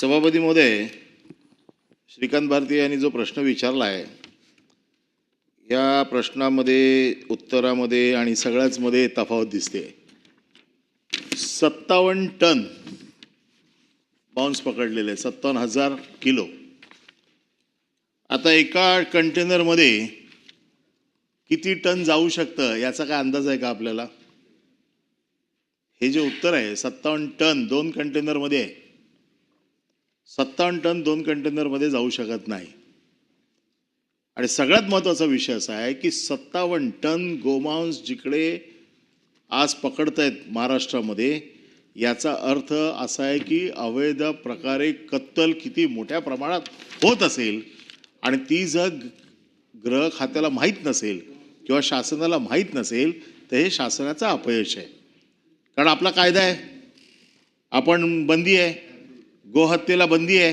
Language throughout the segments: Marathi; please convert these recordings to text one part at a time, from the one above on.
सभापती महोदय श्रीकांत भारती यांनी जो प्रश्न विचारला आहे या प्रश्नामध्ये उत्तरामध्ये आणि सगळ्याच मध्ये तफावत दिसते सत्तावन्न टन बाउन्स पकडलेले सत्तावन्न हजार किलो. आता एका कंटेनरमध्ये किती टन जाऊ शकतं याचा काय अंदाज आहे का आपल्याला? हे जे उत्तर आहे सत्तावन्न टन दोन कंटेनरमध्ये आहे. सत्तावन्न टन दोन कंटेनरमध्ये जाऊ शकत नाही. आणि सगळ्यात महत्त्वाचा विषय असा आहे की सत्तावन्न टन गोमांस जिकडे आज पकडतायत महाराष्ट्रामध्ये याचा अर्थ असा आहे की अवैध प्रकारे कत्तल किती मोठ्या प्रमाणात होत असेल आणि ती जर ग्रह खात्याला माहीत नसेल किंवा शासनाला माहीत नसेल तर हे शासनाचं अपयश आहे. कारण आपला कायदा आहे. आपण बंदी आहे. गोहत्येला बंदी आहे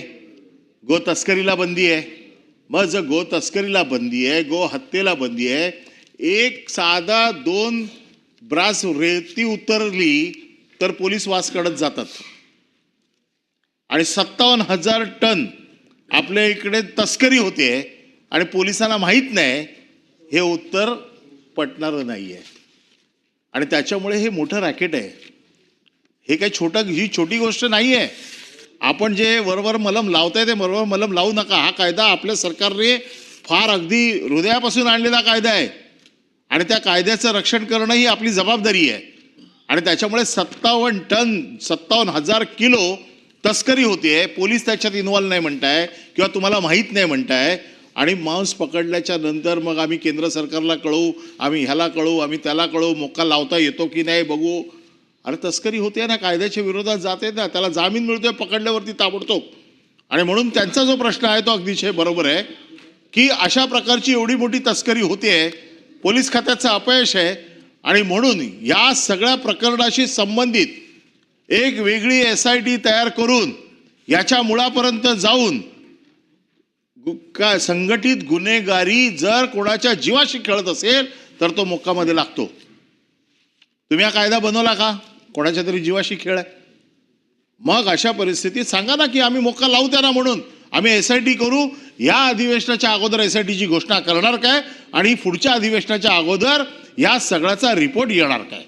गो तस्करीला बंदी आहे. मग जर गो तस्करीला बंदी आहे गो हत्येला बंदी आहे एक साधा दोन ब्रास रेती उतरली तर पोलीस वास काढत जातात. आणि सत्तावन्न हजार टन आपल्या इकडे तस्करी होते आणि पोलिसांना माहीत नाही हे उत्तर पटणारं नाही आहे आणि त्याच्यामुळे हे मोठं रॅकेट आहे. हे काही छोटं ही छोटी गोष्ट नाही आहे आपण जे वरवर मलम लावताय ते बरोबर मलम लावू नका. हा कायदा आपल्या सरकारने फार अगदी हृदयापासून आणलेला कायदा आहे. आणि त्या कायद्याचं रक्षण करणं ही आपली जबाबदारी आहे. आणि त्याच्यामुळे सत्तावन्न टन सत्तावन्न हजार किलो तस्करी होते. पोलीस त्याच्यात इन्व्हॉल्व नाही म्हणताय किंवा तुम्हाला माहीत नाही म्हणताय. आणि मांस पकडल्याच्या नंतर मग आम्ही केंद्र सरकारला कळवू आम्ही ह्याला कळवू आम्ही त्याला कळवू मोका लावता येतो की नाही बघू. अरे तस्करी होते ना कायद्याच्या विरोधात जाते ना त्याला जामीन मिळतोय पकडल्यावरती ताबडतोब. आणि म्हणून त्यांचा जो प्रश्न आहे तो अगदीशय बरोबर आहे की अशा प्रकारची एवढी मोठी तस्करी होते पोलीस खात्याचं अपयश आहे. आणि म्हणून या सगळ्या प्रकरणाशी संबंधित एक वेगळी एस आय टी तयार करून याच्या मुळापर्यंत जाऊन का संघटित गुन्हेगारी जर कोणाच्या जीवाशी खेळत असेल तर तो मोक्कामध्ये लागतो. तुम्ही हा कायदा बनवला का? कोणाच्या तरी जीवाशी खेळ आहे. मग अशा परिस्थितीत सांगा ना की आम्ही मोक्का लावू त्यांना म्हणून. आम्ही एस आय टी करू. या अधिवेशनाच्या अगोदर एस आय टीची घोषणा करणार काय? आणि पुढच्या अधिवेशनाच्या अगोदर या सगळ्याचा रिपोर्ट येणार काय?